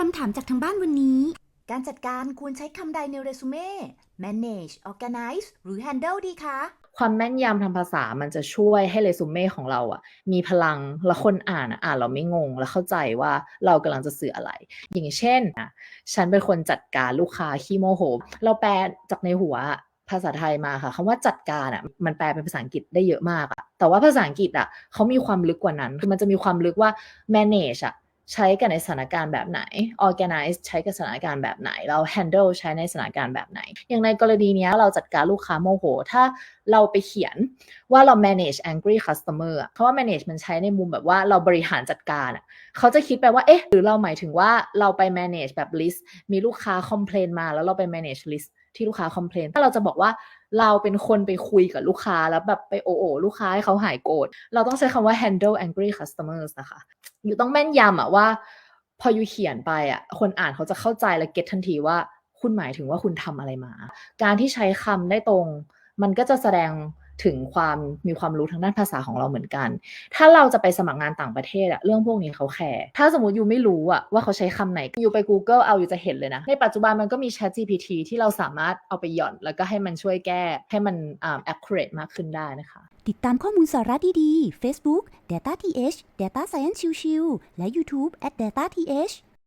คำถามจากทางบ้านวันนี้ การจัดการควรใช้คำใดในเรซูเม่ manage organize หรือ handle ดีคะ ความแม่นยำทางภาษามันจะช่วยให้เรซูเม่ของเราอะมีพลังแล้วคนอ่านอะอ่านเราไม่งง แล้วเข้าใจว่าเรากำลังจะสื่ออะไร อย่างเช่นอะฉันเป็นคนจัดการลูกค้าขี้โมโห เราแปลจากในหัวอะภาษาไทยมาค่ะคำว่าจัดการอะมันแปลเป็นภาษาอังกฤษได้เยอะมากอะแต่ว่าภาษาอังกฤษอะเขามีความลึกกว่านั้นคือมันจะมีความลึกว่า manage อะ ใช้กันในสถานการณ์แบบไหน organize ใช้กับสถานการณ์แบบไหน เรา handle ใช้ในสถานการณ์แบบไหน อย่างในกรณีนี้เราจัดการลูกค้าโมโห ถ้าเราไปเขียนว่าเรา manage angry customer อะเพราะว่า manage มันใช้ในมุมแบบว่าเราบริหารจัดการอะ เขาจะคิดไปว่า เอ๊ะ หรือเราหมายถึงว่าเราไป manage แบบ list มีลูกค้า complain มาแล้วเราไป manage list ที่ลูกค้า complain ถ้าเราจะบอกว่าเราเป็นคนไปคุยกับลูกค้าแล้วแบบไปโอโอลูกค้าให้เขาหายโกรธ เราต้องใช้คำว่า handle angry customers นะคะ อยู่ต้องแม่นยำอะว่า พออยู่เขียนไปอะคนอ่านเขาจะเข้าใจและเก็ตทันทีว่า คุณหมายถึงว่าคุณทำอะไรมา การที่ใช้คำได้ตรง มันก็จะแสดง ถึงความมีความรู้ทางด้านภาษาของเราเหมือนกัน ถ้าเราจะไปสมัครงานต่างประเทศอะเรื่องพวกนี้เขาแคร์ถ้าสมมติอยู่ไม่รู้อะว่าเขาใช้คำไหนอยู่ไป Google เอาอยู่จะเห็นเลยนะ ในปัจจุบันมันก็มี Chat GPT ที่เราสามารถเอาไปหย่อน แล้วก็ให้มันช่วยแก้ ให้มันอ่า accurate มากขึ้นได้นะคะ ติดตามข้อมูลสาระดีๆ Facebook Data TH Data Science Chill ๆและ YouTube at Data TH